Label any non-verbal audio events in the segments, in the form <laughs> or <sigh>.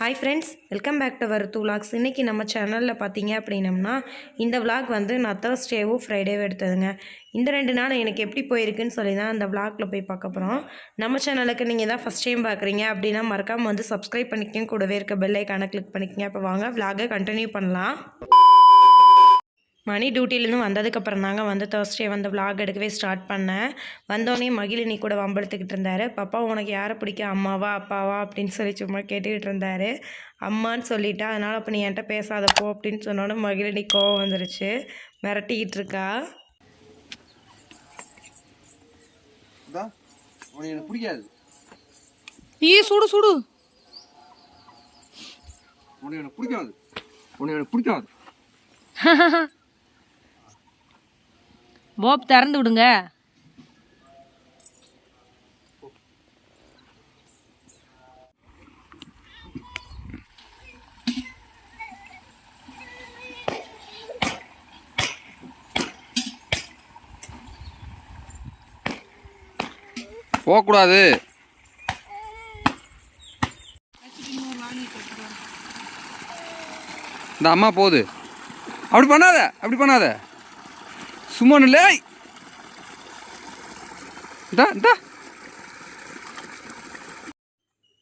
Hi friends welcome back to our two vlogs இன்றைக்கி நம்ம சேனலில் பார்த்தீங்க அப்படின்னம்னா இந்த விலாக் வந்து நான் தேர்ஸ்டேவும் ஃப்ரைடேவும் எடுத்ததுங்க. இந்த ரெண்டு நாள் எனக்கு எப்படி போயிருக்குன்னு சொல்லி தான் அந்த விலாகில் போய் பார்க்க போகிறோம் நம்ம சேனலுக்கு நீங்கள் தான் ஃபஸ்ட் டைம் பார்க்குறீங்க அப்படின்னா மறக்காமல் வந்து சப்ஸ்கிரைப் பண்ணிக்கங்க. கூடவே இருக்க பெல்லைக்கான கிளிக் பண்ணிக்கங்க. அப்போ வாங்க விலாகை கண்டினியூ பண்ணலாம். மணி டியூட்டிலேருந்து வந்ததுக்கப்புறம் தாங்க வந்து தேர்ஸ்டே வந்து vlog எடுக்கவே ஸ்டார்ட் பண்ணேன். வந்தோடனே மகிழினி கூட வம்பெடுத்துக்கிட்டு இருந்தார். பாப்பா உனக்கு யாரை பிடிக்கும்? அம்மாவா அப்பாவா? அப்படின்னு சொல்லி சும்மா கேட்டுக்கிட்டு இருந்தார். அம்மான்னு சொல்லிட்டா. அதனால் அப்போ நீ என்கிட்ட பேசாத போ அப்படின்னு சொன்னோன்னே மகிழினி கோவம் வந்துருச்சு. மிரட்டிக்கிட்டு இருக்கா. பிடிக்காது. ஈ சுடு சுடு. உனக்கு பிடிக்காது. உனக்கு பிடிக்காது. <laughs> போப் திறந்து விடுங்க. போகக்கூடாது. இந்த அம்மா போகுது. அப்படி பண்ணாத அப்படி பண்ணாத. சும்மா இல்லை இந்தா இந்தா.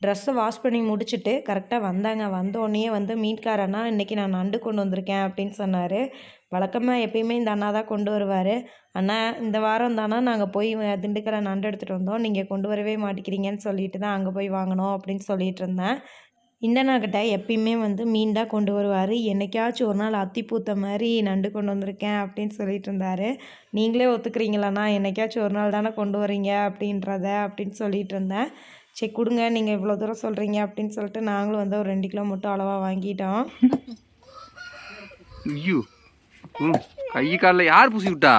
ட்ரெஸ்ஸை வாஷ் பண்ணி முடிச்சுட்டு கரெக்டாக வந்தாங்க. வந்தோடனே வந்து மீன்கார அண்ணா இன்றைக்கி நான் நண்டு கொண்டு வந்திருக்கேன் அப்படின்னு சொன்னார். வழக்கமாக எப்பயுமே இந்த அண்ணா தான் கொண்டு வருவார். அண்ணா இந்த வாரம் தானே? நாங்கள் போய் திண்டுக்கலை நண்டு எடுத்துகிட்டு வந்தோம். நீங்கள் கொண்டு வரவே மாட்டேங்கிறீங்கன்னு சொல்லிட்டு தான் அங்கே போய் வாங்கினோம் அப்படின்னு சொல்லிட்டு இருந்தேன். இந்த அண்ணாக்கிட்ட எப்பயுமே வந்து மீன் தான் கொண்டு வருவார். என்னைக்காச்சும் ஒரு நாள் அத்தி பூத்த மாதிரி நண்டு கொண்டு வந்திருக்கேன் அப்படின்னு சொல்லிட்டு இருந்தார். நீங்களே ஒத்துக்கிறீங்களாண்ணா? என்னைக்காச்சும் ஒரு நாள் தானே கொண்டு வரீங்க அப்படின்றத அப்படின்னு சொல்லிட்டு இருந்தேன். சரி கொடுங்க. நீங்கள் இவ்வளோ தூரம் சொல்கிறீங்க அப்படின்னு சொல்லிட்டு நாங்களும் வந்து ஒரு ரெண்டு கிலோ மட்டும் அளவாக வாங்கிட்டோம். ஐயோ. கை காலில் யார் பூசி விட்டா?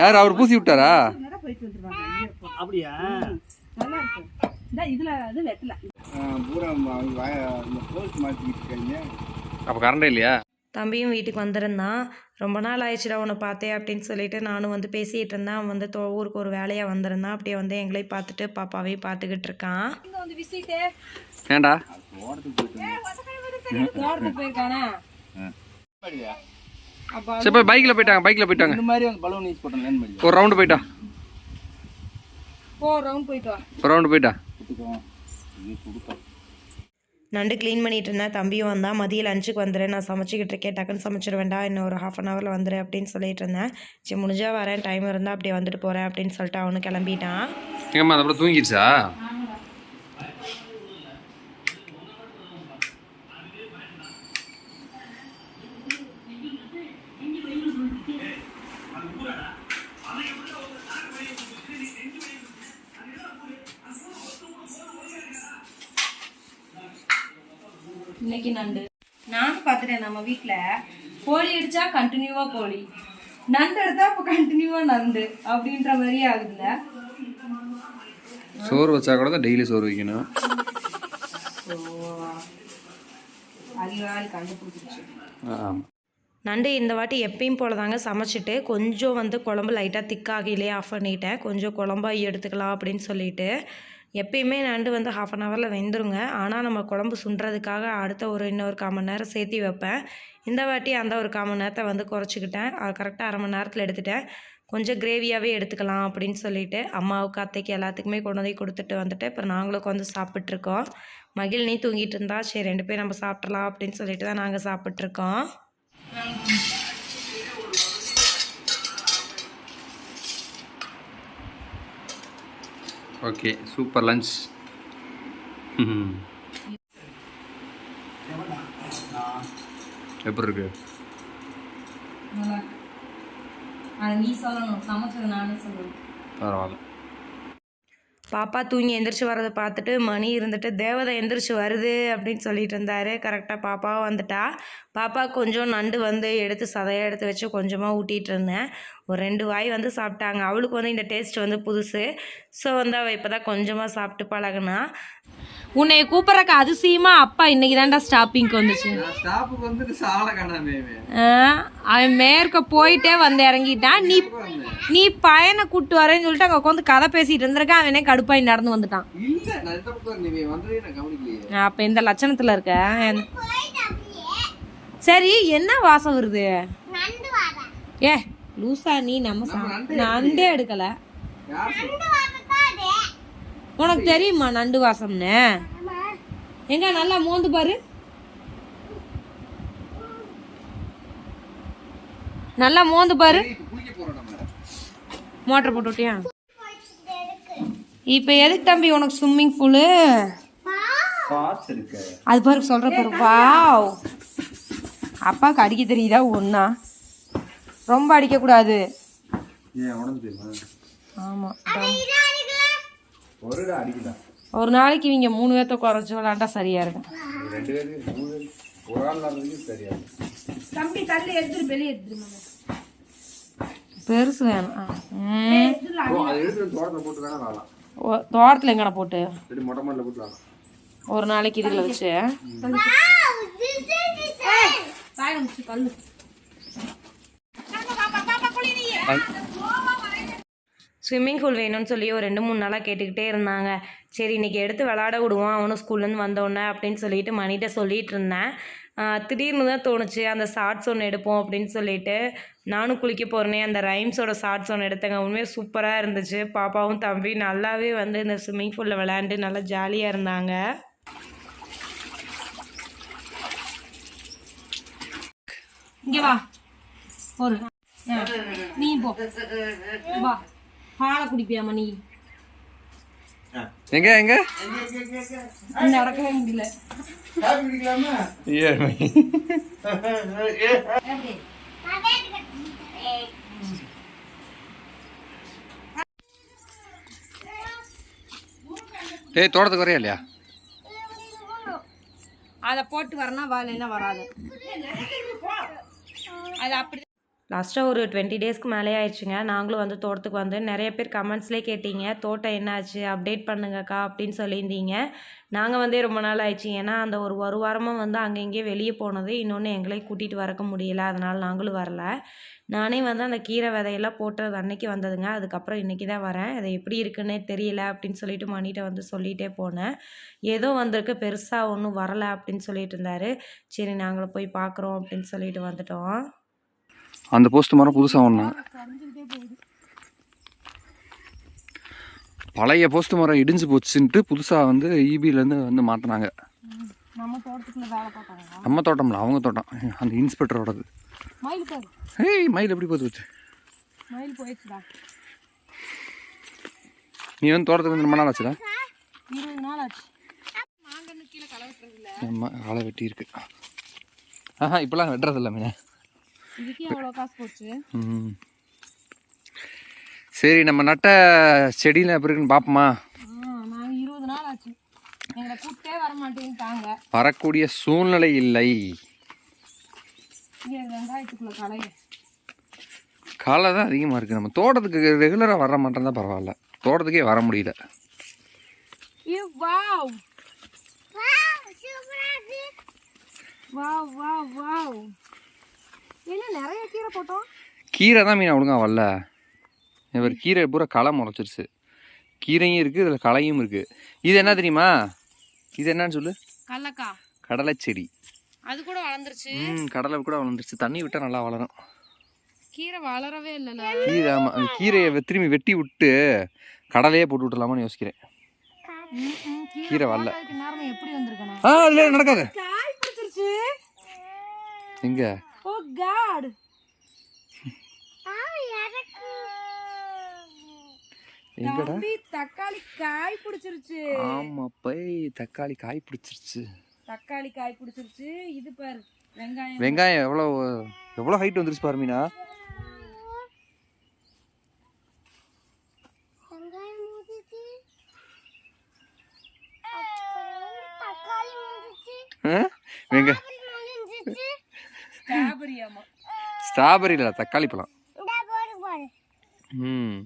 யார் அவர் பூசி விட்டாரா? அப்படியா? இதுல வெட்டல. பூரா போஸ்ட் மாற்றிக்கிட்டு இருக்காங்க. அப்போ கரண்டே இல்லையா? தம்பியும் வீட்டுக்கு வந்திருந்தான். ரொம்ப நாள் ஆயிடுச்சுடா உன்னை பார்த்தே அப்படின்னு சொல்லிட்டு நானும் வந்து பேசிகிட்டு இருந்தேன். அவன் வந்து ஊருக்கு ஒரு வேலையாக வந்திருந்தான். அப்படியே வந்து எங்களையும் பார்த்துட்டு பாப்பாவையும் பார்த்துக்கிட்டு இருக்கான். போயிருக்கானே? சரி போய் பைக்கில் போயிட்டாங்க பைக்கில் போயிட்டாங்க இந்த மாதிரி வந்து பலூன் யூஸ் பண்ணுறேன் ஒரு ரவுண்டு போயிட்டா போ ரவுண்ட் போயிட்டு ஒரு ரவுண்டு போயிட்டா நண்டு க்ளீன் பண்ணிட்டு இருந்தேன். தம்பியும் வந்தான் மதியம் லஞ்சுக்கு வந்துடுறேன் நான் சமைச்சிக்கிட்டு இருக்கேன். டக்குன்னு சமைச்சிட வேண்டாம். இன்னும் ஒரு ஹாஃப் அன் ஹவரில் வந்துடு அப்படின்னு சொல்லிட்டு இருந்தேன். சரி முடிஞ்சா வரேன். டைம் இருந்தால் அப்படியே வந்துட்டு போகிறேன் அப்படின்னு சொல்லிட்டு அவனு கிளம்பிட்டான். தூங்கிடுச்சா? நண்டு. நானும் பார்த்துட்டேன் நம்ம வீட்டில் கோழி அடிச்சா கண்டினியூவா கோழி. நண்டு எடுத்தா இப்போ கண்டினியூவா நண்டு அப்படின்ற மாதிரி ஆகுதுல்ல. சோறு வச்சா கூட தான் டெய்லி சோறு வைக்கணும். அறிவாளி கண்டுபிடிச்சிருச்சு. ஆமாம் நண்டு இந்த வாட்டி எப்பயும் போல தாங்க சமைச்சிட்டு கொஞ்சம் வந்து குழம்பு லைட்டாக திக்காகிலே ஆஃப் பண்ணிட்டேன். கொஞ்சம் குழம்பா எடுத்துக்கலாம் அப்படின்னு சொல்லிட்டு. எப்பயுமே நண்டு வந்து ஹாஃப் அன் ஹவரில் வெந்துருங்க. ஆனால் நம்ம குழம்பு சுண்டுறதுக்காக அடுத்த ஒரு இன்னொரு கால் மணி நேரம் சேர்த்தி வைப்பேன். இந்த வாட்டி அந்த ஒரு கால் மணி நேரத்தை வந்து குறைச்சிக்கிட்டேன். அது கரெக்டாக அரை மணி நேரத்தில் எடுத்துட்டேன். கொஞ்சம் கிரேவியாகவே எடுத்துக்கலாம் அப்படின்னு சொல்லிட்டு அம்மாவுக்கு அத்தைக்கு எல்லாத்துக்குமே கொண்டு வந்து கொடுத்துட்டு வந்துட்டு அப்புறம் நாங்களும் உட்காந்து சாப்பிட்ருக்கோம் மகிழ்னி தூங்கிட்டு இருந்தா சரி ரெண்டு பேரும் நம்ம சாப்பிட்றலாம் அப்படின்னு சொல்லிட்டு தான் நாங்கள் சாப்பிட்ருக்கோம் ஓகே சூப்பர் லஞ்ச். எப்படி இருக்கு? நல்லா இருக்கு. அது நீ சொல்லணும் சமைச்சது நானே சொல்லணும் பரவாயில்ல பாப்பா தூங்கி எந்திரிச்சு வரதை பார்த்துட்டு மணி இருந்துட்டு தேவதை எந்திரிச்சு வருது அப்படின்னு சொல்லிட்டு இருந்தாரு. கரெக்டாக பாப்பாவும் வந்துட்டா. பாப்பா கொஞ்சம் நண்டு வந்து எடுத்து சதையாக எடுத்து வச்சு கொஞ்சமாக ஊட்டிகிட்டு இருந்தேன். ஒரு ரெண்டு வாய் வந்து சாப்பிட்டாங்க. அவளுக்கு வந்து இந்த டேஸ்ட் வந்து புதுசு. ஸோ வந்து அவள் இப்போ தான் கொஞ்சமாக சாப்பிட்டு பழகுனா. உன்னை கூப்பிட்றக்கு அதிசயமா அப்பா இன்னைக்கு தான்டா ஸ்டாப்பிங்க்கு வந்துச்சு. ஸ்டாப்புக்கு வந்துட்டு சாலை காணாமே ஆ, அவன் மேற்க போயிட்டே வந்து இறங்கிட்டான். நீ நீ பையனை கூட்டு வரேன்னு சொல்லிட்டு அங்கே உட்காந்து கதை பேசிட்டு இருந்திருக்கான். அவனே கடுப்பாய் நடந்து வந்துட்டான். அப்போ இந்த லட்சணத்தில் இருக்க? சரி என்ன வாசம் வருது? ஏ லூசா நீ நம்ம நண்டே எடுக்கல. உனக்கு தெரியுமா நண்டு வாசம்னு எங்க நல்லா மோந்து பாரு. நல்லா மோந்து பாரு. குளிக்க போறோம் நம்ம மோட்டர் போட்டு விட்டியா இப்போ எதுக்கு தம்பி உனக்கு ஸ்விம்மிங் பூலு அது பாரு சொல்ற பாரு. வாவ் அப்பாவுக்கு அடிக்க தெரியுதா ஒன்றா ரொம்ப அடிக்கக்கூடாது. ஆமாம் ஒரு நாளைக்கு இவங்க மூணு பேர்த்த குறைச்சி விளாண்டா சரியா இருக்கும். பெருசு வேணும். தோட்டத்துல எங்கடா போட்டு? ஒரு நாளைக்கு இதுல வச்சு. கல்லு ஸ்விம்மிங் பூல் வேணும்னு சொல்லி ஒரு ரெண்டு மூணு நாளாக கேட்டுக்கிட்டே இருந்தாங்க. சரி இன்றைக்கி எடுத்து விளாட விடுவோம். அவனும் ஸ்கூல்லேருந்து வந்தோடனே அப்படின்னு சொல்லிட்டு மணிகிட்ட சொல்லிட்டு இருந்தேன். திடீர்னு தான் தோணுச்சு அந்த ஷார்ட்ஸ் ஒன்று எடுப்போம் அப்படின்னு சொல்லிட்டு. நானும் குளிக்க போகிறேனே அந்த ரைம்ஸோட ஷார்ட்ஸ் ஒன்று எடுத்தேங்க. உண்மையாக சூப்பராக இருந்துச்சு. பாப்பாவும் தம்பி நல்லாவே வந்து இந்த ஸ்விம்மிங் பூலில் விளையாண்டு நல்லா ஜாலியாக இருந்தாங்க. இங்கே வா. ஒரு நீ போ. வா. பாலை குடிப்பியாமா நீ? எங்க எங்க? நடக்கவே முடியல. ஏய் தோட்டத்துக்கு வரையா இல்லையா? அதை போட்டு வரனா வா இல்லைன்னா வராது. அது அப்படி லாஸ்ட்டாக ஒரு டுவெண்ட்டி டேஸ்க்கு மேலே ஆயிடுச்சுங்க. நாங்களும் வந்து தோட்டத்துக்கு வந்து நிறைய பேர் கமெண்ட்ஸ்லேயே கேட்டீங்க தோட்டம் என்னாச்சு? அப்டேட் பண்ணுங்கக்கா அப்படின்னு சொல்லியிருந்தீங்க. நாங்கள் வந்து ரொம்ப நாள் ஆயிடுச்சு. ஏன்னா அந்த ஒரு ஒரு வாரமாக வந்து அங்கே இங்கேயே வெளியே போனது. இன்னொன்று எங்களை கூட்டிகிட்டு வரக்க முடியல. அதனால் நாங்களும் வரல. நானே வந்து அந்த கீரை விதையெல்லாம் போட்டது அன்னைக்கு வந்ததுங்க. அதுக்கப்புறம் இன்றைக்கி தான் வரேன். அது எப்படி இருக்குன்னே தெரியல அப்படின்னு சொல்லிட்டு மணிகிட்ட வந்து சொல்லிகிட்டே போனேன். ஏதோ வந்திருக்கு. பெருசாக ஒன்றும் வரலை அப்படின்னு சொல்லிட்டு இருந்தார். சரி நாங்களும் போய் பார்க்குறோம் அப்படின்னு சொல்லிட்டு வந்துட்டோம். அந்த போஸ்ட் மரம் புதுசாக ஒன்று பழைய போஸ்ட் மரம் இடிஞ்சு போச்சுன்ட்டு புதுசாக வந்து ஈபிலேருந்து வந்து மாற்றினாங்க நம்ம தோட்டம்ல அவங்க தோட்டம். அந்த இன்ஸ்பெக்டரோடது ஏய் மயில் எப்படி போது வச்சு நீ வந்து தோட்டத்துக்கு வந்து ரொம்ப நாள் ஆச்சுடா? களை வெட்டி இருக்கு ஆஹா இப்போலாம் வெட்டுறதில்ல மீன். இதுக்கே எவ்வளோ காசு போச்சு. ம் சரி நம்ம நட்ட செடியில் எப்படி இருக்குன்னு பார்ப்போமா நாங்கள் இருபது நாள் ஆச்சு. எங்களை கூப்பிட்டே வர மாட்டேங்கிட்டாங்க வரக்கூடிய சூழ்நிலை இல்லை. இங்கே வெங்காயத்துக்குள்ள களை. தான் அதிகமாக இருக்குது நம்ம தோட்டத்துக்கு ரெகுலராக வர மாட்டேன் தான் பரவாயில்ல. தோட்டத்துக்கே வர முடியல. ஏ வாவ். Wow wow wow. என்ன நிறைய கீரை போட்டோம்? கீரை தான் மீன் ஒழுங்கா வரல. இவர் கீரை பூரா களை முளைச்சிருச்சு. கீரையும் இருக்குது இதில் களையும் இருக்குது இது என்ன தெரியுமா? இது என்னன்னு சொல்லு. கடலக்கா. கடலை செடி அது கூட வளர்ந்துருச்சு. ம் கடலை கூட வளர்ந்துருச்சு. தண்ணி விட்டால் நல்லா வளரும். கீரை வளரவே இல்லைல்ல கீரை ஆமாம் அந்த கீரையை திரும்பி வெட்டி விட்டு கடலையே போட்டு விட்டுலாமான்னு யோசிக்கிறேன். கீரை வரல. நேரமே எப்படி வந்திருக்கணும் ஆ இல்லை நடக்காது. எங்கே? Oh god. தம்பி தக்காளி காய் பிடிச்சிருச்சு. ஆமாம் பை தக்காளி காய் பிடிச்சிருச்சு. தக்காளி காய் பிடிச்சிருச்சு. இது பாரு வெங்காயம். வெங்காயம் எவ்வளோ எவ்வளோ ஹைட் வந்துருச்சு பாரு மீனா? ஆ? வெங்க ஸ்ட்ராபெரி ஆமா. ஸ்ட்ராபெரி இல்லை தக்காளி பழம். ம்.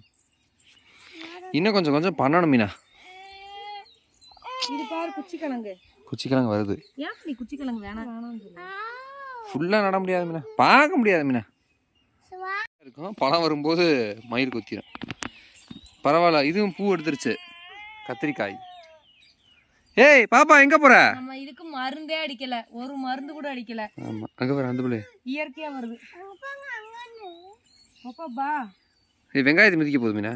இன்னும் கொஞ்சம் கொஞ்சம் பண்ணணும் மீனா. இது பாரு பாரு குச்சி கிழங்கு குச்சிக்கிழங்கு வருது. ஏன் நீ வேணாம்? ஃபுல்லாக நட முடியாது மீனா. பார்க்க முடியாது மீனா. இருக்கும். பழம் வரும்போது மயிர் கொத்திடும் பரவாயில்ல இதுவும் பூ எடுத்துருச்சு. கத்திரிக்காய். ஏய் பாப்பா எங்க போற? நம்ம இதுக்கு மருந்தே அடிக்கல. ஒரு மருந்து கூட அடிக்கல. ஆமா அங்க போற அந்த பிள்ளை. இயற்கையா வருது. பா ஏய் வெங்காயத்தை மிதிக்க போகுது மீனா.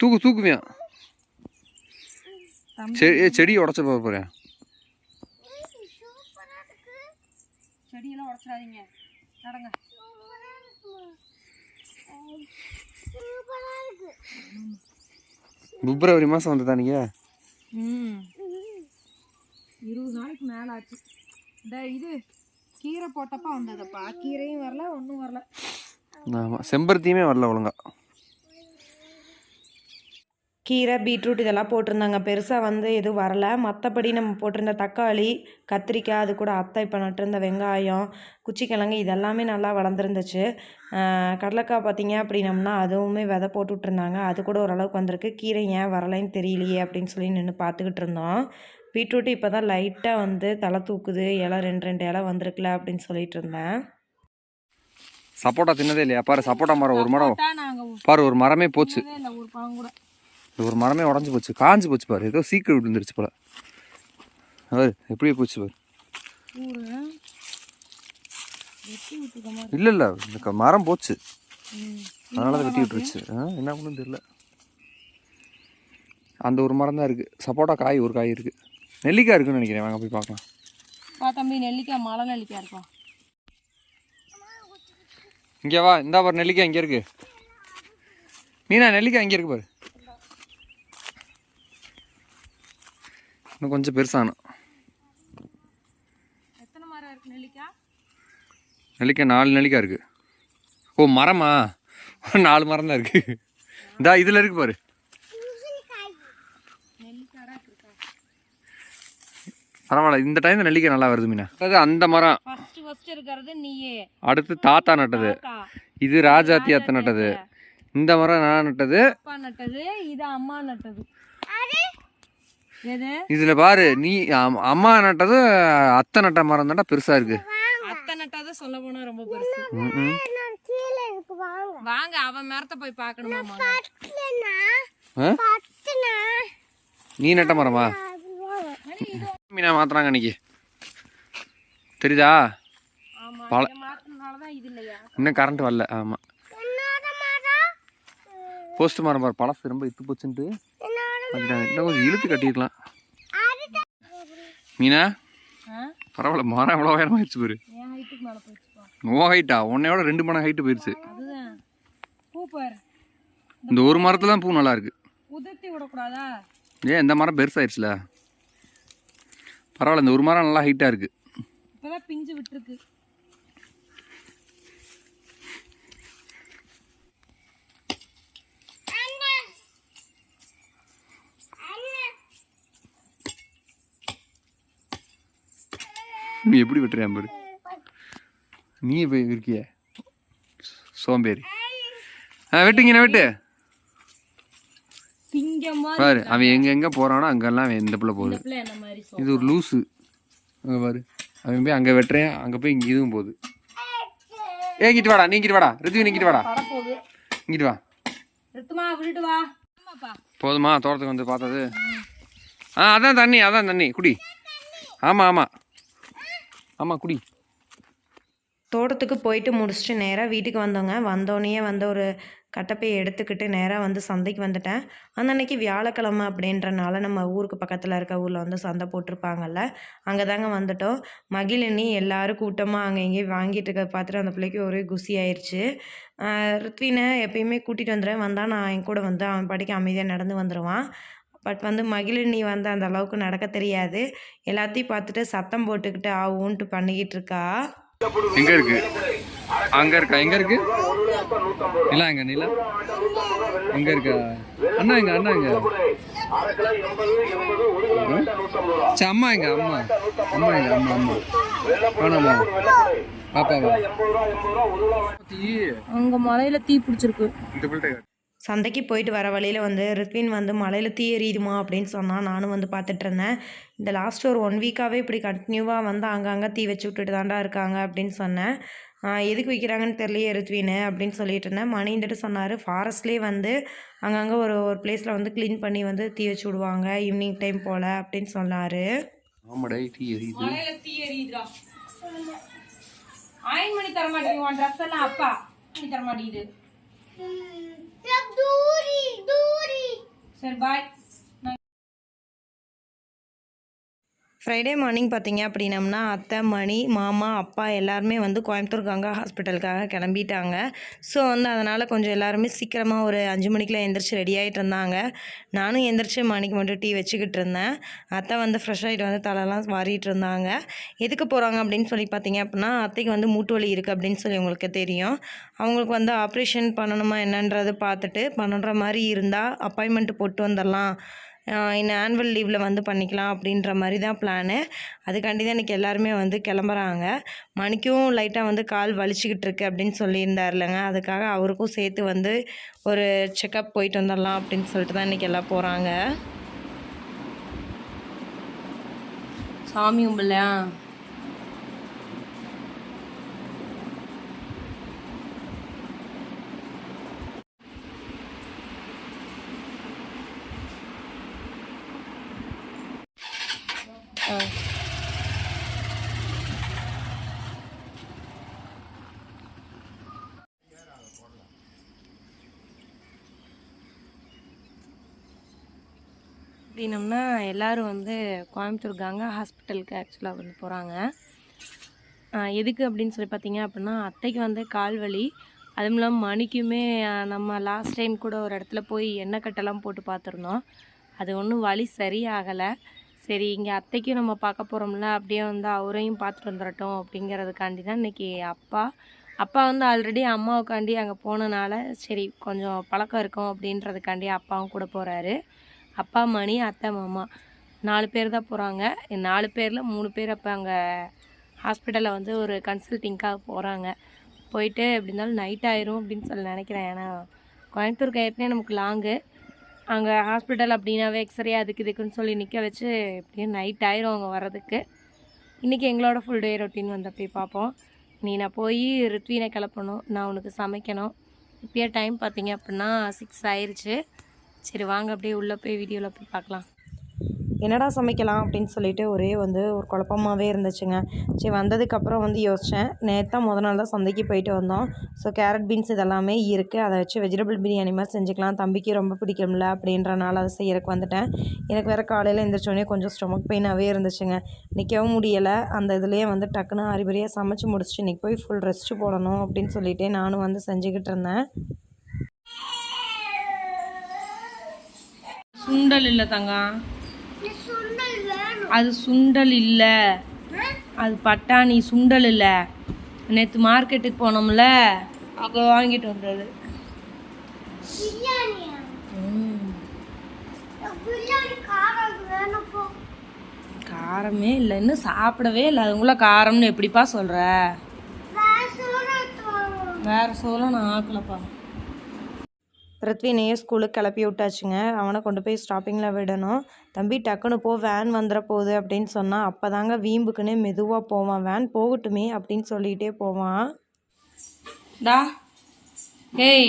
தூக்கு தூக்குவியா செடி செடியை உடச்ச போக போறேன் செடியெல்லாம் உடச்சிடாதீங்க. நடங்க. பிப்ரவரி மாதம் வந்ததா நீங்க? ம் இருபது நாளைக்கு மேல ஆச்சு இந்த இது கீரை போட்டப்ப வந்ததப்பா. கீரையும் வரல ஒன்றும் வரல. ஆமாம் செம்பருத்தியுமே வரல ஒழுங்கா. கீரை பீட்ரூட் இதெல்லாம் போட்டிருந்தாங்க. பெருசாக வந்து எதுவும் வரல. மற்றபடி நம்ம போட்டிருந்த தக்காளி கத்திரிக்காய் அது கூட அத்தை இப்போ நட்டிருந்த வெங்காயம் குச்சிக்கிழங்கு இதெல்லாமே நல்லா வளர்ந்துருந்துச்சு. கடலைக்காய் பார்த்தீங்க அப்படின்னம்னா அதுவுமே விதை போட்டு விட்ருந்தாங்க அது கூட ஓரளவுக்கு வந்திருக்கு. கீரை ஏன் வரலைன்னு தெரியலையே அப்படின்னு சொல்லி நின்று பார்த்துக்கிட்டு இருந்தோம். பீட்ரூட் இப்போ தான் லைட்டாக வந்து தலை தூக்குது. இலை ரெண்டு ரெண்டு இலை வந்திருக்குல அப்படின்னு சொல்லிட்டு இருந்தேன். சப்போட்டா தின்னதே இல்லையா? பாரு சப்போட்டா மரம் ஒரு மரம். பாரு ஒரு மரமே போச்சு. ஒரு மரமே உடஞ்சி போச்சு காஞ்சு போச்சு பாரு. ஏதோ சீக்கிரம் விழுந்துருச்சு போல. பாரு எப்படியே போச்சு பாரு. இல்லை இல்லை இந்த மரம் போச்சு. அதனால தான் வெட்டி விட்டுருச்சு. என்ன பண்ணுன்னு தெரியல. அந்த ஒரு மரம் தான் இருக்குது சப்போட்டா காய் ஒரு காய் இருக்குது நெல்லிக்காய் இருக்குன்னு நினைக்கிறேன். வாங்க போய் பார்க்கலாம். பா தம்பி நெல்லிக்காய் மலை நெல்லிக்காய் இருக்கும் இங்கே வா. இந்தா பாரு நெல்லிக்காய் இங்கே இருக்கு. மீனா நெல்லிக்காய் இங்கே இருக்கு பாரு. இன்னும் கொஞ்சம் பெருசாகணும். எத்தனை மரம் இருக்கு நெல்லிக்காய் நாலு நெல்லிக்காய் இருக்கு. ஓ மரமா? நாலு மரம் தான் இருக்கு. இந்தா இதில் இருக்கு பாரு. பரவாயில்ல இந்த டைம் நெல்லிக்காய் நல்லா வருது மீனா. அதாவது அந்த மரம். அடுத்து தாத்தா நட்டது. இது ராஜாத்தி அத்தை நட்டது. இந்த மரம் நான் நட்டது இது அம்மா நட்டது. இதில் பாரு நீ அம்- அம்மா நட்டது அத்தை நட்ட மரம் தான்டா பெருசாக இருக்கு. அத்தை நட்டாதான் சொல்ல போனா ரொம்ப பெருசு. வாங்க. அவன் மரத்தை போய் பார்க்கணுமா ஆ? நீ நட்ட மரமா? மீனா மாத்துறாங்க அன்னைக்கு தெரியுதா? ஆமா பல- இன்னும் கரண்ட் வரல ஆமாம் போஸ்ட் மரம்? பாரு பழசு ரொம்ப இத்து போச்சுன்ட்டு. மாத்திட்டாங்க. இன்னும் கொஞ்சம் இழுத்து கட்டிருக்கலாம் மீனா? பரவாயில்ல மரம் எவ்வளோ பாரு. ஹைட்டுக்கு மேல போயிடுச்சுப்பா உன் ஹைட்டா உன்னையோட ரெண்டு மணி ஹைட்டு போயிடுச்சு பாரு. இந்த ஒரு மரத்துல தான் பூ நல்லா இருக்கு. ஏன் இந்த மரம் பெருசாயிடுச்சுல பரவாயில்ல இந்த ஒரு மரம் நல்லா ஹைட்டாக இருக்கு. எப்படி வெட்டுறியான் பாரு? நீ போய் இருக்கிய? சோம்பேறி. ஆ வெட்டுங்க வெட்டு? பாரு அவன் எங்க எங்க போறானோ அங்கெல்லாம் அவன் இந்த பிள்ளை போகுது. பிள்ளை என்ன மாதிரி இது ஒரு லூசு. அங்க பாரு. அவன் போய் அங்க வெட்டுறேன் அங்க போய் இங்க இதுவும் போகுது. ஏ இங்கிட்டு வாடா நீ இங்கிட்டு வாடா. ரித்வி இங்கிட்டு வாடா. இங்கிட்டு வா. போதுமா தோட்டத்துக்கு வந்து பார்த்தது. ஆ அதான் தண்ணி அதான் தண்ணி. குடி. ஆமாம் ஆமாம் ஆமாம் குடி. தோட்டத்துக்கு போயிட்டு முடிச்சுட்டு நேராக வீட்டுக்கு வந்தோங்க. வந்தோடனே வந்து ஒரு கட்டப்பையை எடுத்துக்கிட்டு நேராக வந்து சந்தைக்கு வந்துட்டேன். அந்த அன்னைக்கு வியாழக்கிழமை அப்படின்றனால நம்ம ஊருக்கு பக்கத்தில் இருக்க ஊரில் வந்து சந்தை போட்டிருப்பாங்கல்ல அங்கே தாங்க வந்துட்டோம். மகிழினி எல்லாரும் கூட்டமாக அங்கே இங்கேயே வாங்கிட்டு இருக்க பார்த்துட்டு அந்த பிள்ளைக்கு ஒரே குசி ஆயிடுச்சு ருத்வினை எப்பயுமே கூட்டிகிட்டு வந்துடுவேன் வந்தால் நான் என் கூட வந்து அவன் படிக்க அமைதியாக நடந்து வந்துடுவான் பட் வந்து மகிழினி வந்து அந்த அளவுக்கு நடக்க தெரியாது. எல்லாத்தையும் பார்த்துட்டு சத்தம் போட்டுக்கிட்டு ஆ ஊன்ட்டு பண்ணிக்கிட்டு இருக்கா? எங்க இருக்கு? அங்க இருக்கா? எங்க இருக்கு? நிலா எங்க? நிலா? எங்க இருக்கா? அண்ணா எங்க? அண்ணா எங்க? சரி, அம்மா எங்க? அம்மா. அம்மா எங்க? அம்மா அம்மா. வேணாமா பாப்பாவா தீ அங்க மலையில தீ பிடிச்சிருக்கு. சந்தைக்கு போயிட்டு வர வழியில் வந்து ரித்வின் வந்து மலையில் தீ எரியுதுமா அப்படின்னு சொன்னால் நானும் வந்து பார்த்துட்டு இருந்தேன். இந்த லாஸ்ட் ஒரு ஒன் வீக்காகவே இப்படி கண்டினியூவாக வந்து அங்கங்கே தீ வச்சு விட்டுட்டு தாண்டா இருக்காங்க அப்படின்னு சொன்னேன். எதுக்கு வைக்கிறாங்கன்னு தெரியலையே ரித்வின்னு அப்படின்னு சொல்லிட்டு இருந்தேன். மணி வந்துட்டு சொன்னார் ஃபாரஸ்ட்லேயே வந்து அங்கங்கே ஒரு ஒரு பிளேஸில் வந்து க்ளீன் பண்ணி வந்து தீ வச்சு விடுவாங்க ஈவினிங் டைம் போல் அப்படின்னு சொன்னார். ஆமாடா டீ எரியுது. மலையில தீ எரியுதுடா. ஆயின் மணி தர மாட்டேங்குது உன் ட்ரெஸ் எல்லாம் அப்பா. மணி தர மாட்டேங்குது சரி ஃப்ரைடே மார்னிங் பார்த்தீங்க அப்படின்னம்னா அத்தை மணி மாமா அப்பா எல்லாருமே வந்து கோயம்புத்தூர் கங்கா ஹாஸ்பிட்டலுக்காக கிளம்பிட்டாங்க. ஸோ வந்து அதனால் கொஞ்சம் எல்லாருமே சீக்கிரமாக ஒரு அஞ்சு மணிக்கெலாம் எந்திரிச்சு ரெடி ஆகிட்டு இருந்தாங்க. நானும் எந்திரிச்சு மணிக்கு மட்டும் டீ வச்சுக்கிட்டு இருந்தேன். அத்தை வந்து ஃப்ரெஷ் ஆகிட்டு வந்து தலைலாம் வாரிட்டு இருந்தாங்க. எதுக்கு போகிறாங்க அப்படின்னு சொல்லி பார்த்தீங்க அப்படின்னா அத்தைக்கு வந்து மூட்டு வலி இருக்குது அப்படின்னு சொல்லி உங்களுக்கு தெரியும். அவங்களுக்கு வந்து ஆப்ரேஷன் பண்ணணுமா என்னன்றது பார்த்துட்டு பண்ணுற மாதிரி இருந்தால் அப்பாயின்மெண்ட் போட்டு வந்துடலாம். இன்னும் ஆனுவல் லீவில் வந்து பண்ணிக்கலாம் அப்படின்ற மாதிரி தான் பிளானு அதுக்காண்டி தான் இன்றைக்கி எல்லாருமே வந்து கிளம்புறாங்க. மணிக்கும் லைட்டாக வந்து கால் வலிச்சுக்கிட்டு இருக்கு அப்படின்னு சொல்லியிருந்தார்லங்க அதுக்காக அவருக்கும் சேர்த்து வந்து ஒரு செக்கப் போயிட்டு வந்துடலாம் அப்படின்னு சொல்லிட்டு தான் இன்றைக்கி எல்லாம் போகிறாங்க சாமி கும்பலையா அப்படின்னம்னா எல்லோரும் வந்து கோயம்புத்தூர் கங்கா ஹாஸ்பிட்டலுக்கு ஆக்சுவலாக வந்து போகிறாங்க எதுக்கு அப்படின்னு சொல்லி பார்த்தீங்க அப்படின்னா அத்தைக்கு வந்து கால் வலி அதுவும் இல்லாமல் மணிக்குமே நம்ம லாஸ்ட் டைம் கூட ஒரு இடத்துல போய் எண்ணெய் கட்டெல்லாம் போட்டு பார்த்துருந்தோம். அது ஒன்றும் வலி சரியாகலை. சரி இங்கே அத்தைக்கும் நம்ம பார்க்க போகிறோம்ல அப்படியே வந்து அவரையும் பார்த்துட்டு வந்துடட்டும் அப்படிங்கிறதுக்காண்டி தான் இன்றைக்கி அப்பா அப்பா வந்து ஆல்ரெடி அம்மாவுக்காண்டி அங்கே போனனால சரி கொஞ்சம் பழக்கம் இருக்கும் அப்படின்றதுக்காண்டி அப்பாவும் கூட போகிறாரு அப்பா மணி அத்தை மாமா நாலு பேர் தான் போகிறாங்க நாலு பேரில் மூணு பேர் அப்போ அங்கே ஹாஸ்பிட்டலில் வந்து ஒரு கன்சல்ட்டிங்காக போகிறாங்க போயிட்டு எப்படி இருந்தாலும் நைட் ஆயிரும் அப்படின்னு சொல்லி நினைக்கிறேன். ஏன்னா கோயம்புத்தூருக்கு ஏற்கனவே நமக்கு லாங்கு அங்கே ஹாஸ்பிட்டல் அப்படின்னாவே எக்ஸ்ரே அதுக்கு இதுக்குன்னு சொல்லி நிற்க வச்சு எப்படியும் நைட் ஆயிரும் அவங்க வர்றதுக்கு. இன்றைக்கி எங்களோட ஃபுல் டே ரொட்டீன் வந்து போய் பார்ப்போம். நீ நான் போய் ரித்வீனை கிளப்பணும். நான் உனக்கு சமைக்கணும். இப்போயே டைம் பார்த்தீங்க அப்படின்னா சிக்ஸ் ஆயிடுச்சு சரி வாங்க அப்படியே உள்ளே போய் வீடியோவில் போய் பார்க்கலாம். என்னடா சமைக்கலாம் அப்படின்னு சொல்லிட்டு ஒரே வந்து ஒரு குழப்பமாகவே இருந்துச்சுங்க. சரி வந்ததுக்கப்புறம் வந்து யோசித்தேன் நேற்று தான் முத நாள் தான் சந்தைக்கு போயிட்டு வந்தோம். ஸோ கேரட் பீன்ஸ் இதெல்லாமே இருக்குது அதை வச்சு வெஜிடபிள் பிரியாணி மாதிரி செஞ்சுக்கலாம். தம்பிக்கு ரொம்ப பிடிக்கும்ல அப்படின்றனால அதை செய்யறதுக்கு வந்துட்டேன். எனக்கு வேறு காலையில் எழுந்திரிச்சோடனே கொஞ்சம் ஸ்டொமக் பெயினாகவே இருந்துச்சுங்க. நிற்கவும் முடியலை. அந்த இதுலேயே வந்து டக்குன்னு அரிபரியாக சமைச்சு முடிச்சுட்டு இன்றைக்கி போய் ஃபுல் ரெஸ்ட்டு போடணும் அப்படின்னு சொல்லிட்டு நானும் வந்து செஞ்சுக்கிட்டு இருந்தேன். சுண்டல் இல்லை தங்கம் அது சுண்டல் இல்லை. அது பட்டாணி சுண்டல் இல்லை. நேற்று மார்க்கெட்டுக்கு போனோம்ல அங்கே வாங்கிட்டு வந்தது. காரமே இல்லை. இன்னும் சாப்பிடவே இல்லை. அதுக்குள்ள காரம்னு எப்படிப்பா சொல்ற? வேற சோளம் நான் ஆக்கலப்பா. ரித்வினையே ஸ்கூலுக்கு கிளப்பி விட்டாச்சுங்க. அவனை கொண்டு போய் ஸ்டாப்பிங்கில் விடணும். தம்பி டக்குன்னு போ வேன் வந்துட போகுது அப்படின்னு சொன்னால் அப்போ தாங்க வீம்புக்குன்னே மெதுவாக போவான். வேன் போகட்டுமே அப்படின்னு சொல்லிகிட்டே போவான். டா ஏய்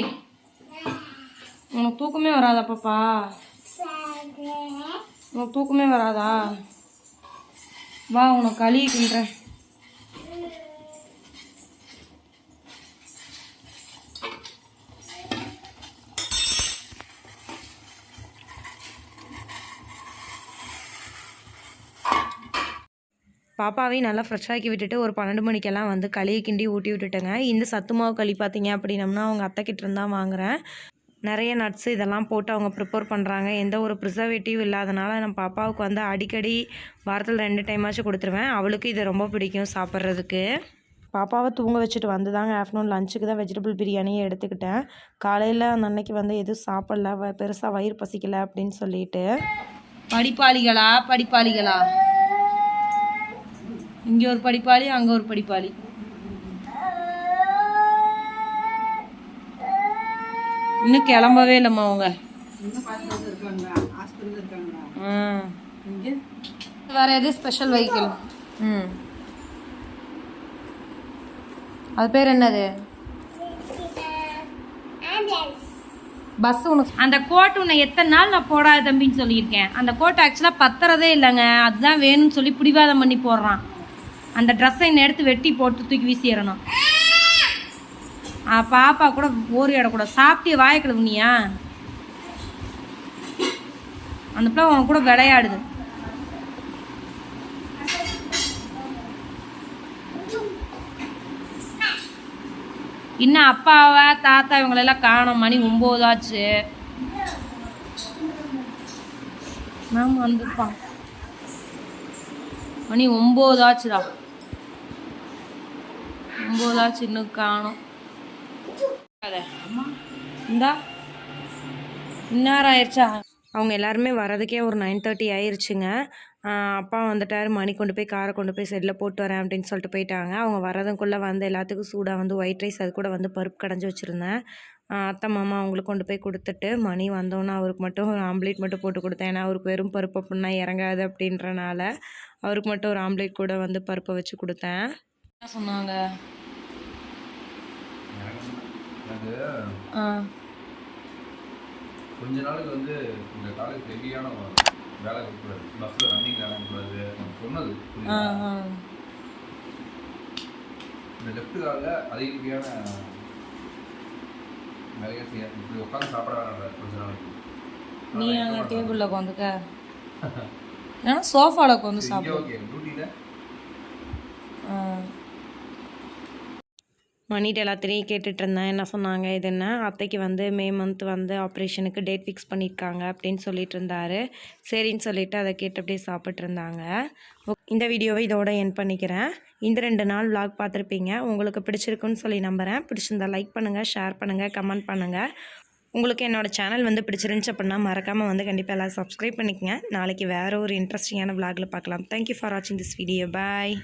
உனக்கு தூக்கமே வராதா பாப்பா? உனக்கு தூக்கமே வராதா? வா உனக்கு களி கிண்டுறேன் பாப்பாவையும் நல்லா ஃப்ரெஷ்ஷாக்கி விட்டுட்டு ஒரு பன்னெண்டு மணிக்கெல்லாம் வந்து களியை கிண்டி ஊட்டி விட்டுட்டேங்க. இந்த சத்து மாவு களி பார்த்தீங்க அப்படின்னம்னா அவங்க அத்தைக்கிட்ட இருந்தால் வாங்குகிறேன் நிறைய நட்ஸ் இதெல்லாம் போட்டு அவங்க ப்ரிப்பேர் பண்ணுறாங்க எந்த ஒரு ப்ரிசர்வேட்டிவ் இல்லாதனால நம்ம பாப்பாவுக்கு வந்து அடிக்கடி வாரத்தில் ரெண்டு டைமாச்சும் கொடுத்துருவேன். அவளுக்கு இது ரொம்ப பிடிக்கும் சாப்பிட்றதுக்கு. பாப்பாவை தூங்க வச்சுட்டு வந்து தாங்க ஆஃப்டர்நூன் லஞ்சுக்கு தான் வெஜிடபிள் பிரியாணியை எடுத்துக்கிட்டேன். காலையில் அந்த அன்னைக்கு வந்து எதுவும் சாப்பிடல. வ- வயிறு பசிக்கலை அப்படின்னு சொல்லிட்டு. படிப்பாளிகளா? படிப்பாளிகளா? இங்கே ஒரு படிப்பாளி அங்கே ஒரு படிப்பாளி. இன்னும் கிளம்பவே இல்லைம்மா அவங்க. வேற எது ஸ்பெஷல் வெஹிக்கிள் ம். அது பேர் என்னது? பஸ் உனக்கு அந்த கோட் உன்னை எத்தனை நாள் நான் போடாத தம்பின்னு சொல்லியிருக்கேன். அந்த கோட் ஆக்சுவலாக பத்துறதே இல்லைங்க. அதுதான் வேணும்னு சொல்லி பிடிவாதம் பண்ணி போடுறான். அந்த ட்ரெஸ்ஸை இன்னும் எடுத்து வெட்டி போட்டு தூக்கி வீசிடணும் பாப்பா கூட ஓரி இடக்கூடாது சாப்பிட்டே வாய கழுவுனியா? அந்த பிள்ளை அவன் கூட விளையாடுது. இன்னும் அப்பாவை தாத்தா இவங்களெல்லாம் காணோம். மணி ஒம்பது ஆச்சு. மேம் வந்துப்பான் மணி ஒம்பது ஆச்சு இன்னும் காணோம் இந்தா இன்னாரம் ஆயிடுச்சா அவங்க எல்லாருமே வரதுக்கே ஒரு நைன் தேர்ட்டி ஆயிருச்சுங்க. ஆஹ் அப்பா வந்துட்டார் மணி கொண்டு போய் காரை கொண்டு போய் செல்லில் போட்டு வரேன் அப்படின்னு சொல்லிட்டு போயிட்டாங்க. அவங்க வரதுக்குள்ளே வந்து எல்லாத்துக்கும் சூடாக வந்து ஒயிட் ரைஸ் அது கூட வந்து பருப்பு கடைஞ்சி வச்சுருந்தேன். அத்தை மாமா அவங்களுக்கு கொண்டு போய் கொடுத்துட்டு மணி வந்தோன்னே அவருக்கு மட்டும் ஒரு ஆம்லேட் மட்டும் போட்டு கொடுத்தேன். ஏன்னா அவருக்கு வெறும் பருப்பு அப்படின்னா இறங்காது அப்படின்றனால அவருக்கு மட்டும் ஒரு ஆம்லேட் கூட வந்து பருப்பை வச்சு கொடுத்தேன். என்ன சொன்னாங்க? கொஞ்ச நாளுக்கு வந்து இந்த காலேஜ் ஹெவியான வேலை இருக்கக்கூடாது பஸ்ஸில் ரன்னிங் இறங்கக்கூடாது நான் சொன்னது இந்த லெஃப்ட் காலில் அதிகப்படியான வேலையை செய்ய இப்படி உட்காந்து சாப்பிட வேணாம் கொஞ்ச நாளைக்கு. நீ அங்கே டேபிளில் உட்காந்துக்க. ஏன்னா சோஃபாவில் உட்காந்து சாப்பிடு. ஓகே டியூட்டியில் ஆ மணிட்டு எல்லாத்திலையும் கேட்டுட்ருந்தேன். என்ன சொன்னாங்க? இது என்ன? அத்தைக்கு வந்து மே மந்த் வந்து ஆப்ரேஷனுக்கு டேட் ஃபிக்ஸ் பண்ணியிருக்காங்க அப்படின்னு சொல்லிட்டு இருந்தாரு சரின்னு சொல்லிட்டு அதை கேட்டு அப்படியே சாப்பிட்ருந்தாங்க. ஓ- இந்த வீடியோவை இதோட என் பண்ணிக்கிறேன். இந்த ரெண்டு நாள் விளாக் பார்த்துருப்பீங்க. உங்களுக்கு பிடிச்சிருக்குன்னு சொல்லி நம்புகிறேன் பிடிச்சிருந்தா லைக் பண்ணுங்கள் ஷேர் பண்ணுங்கள் கமெண்ட் பண்ணுங்கள் உங்களுக்கு என்னோட சேனல் வந்து பிடிச்சிருந்துச்சு அப்படின்னா மறக்காமல் வந்து கண்டிப்பாக எல்லாம் சப்ஸ்கிரைப் பண்ணிக்கங்க. நாளைக்கு வேறு ஒரு இன்ட்ரெஸ்டிங்கான vlogல பார்க்கலாம். தேங்க்யூ ஃபார் வாட்சிங் திஸ் வீடியோ பாய்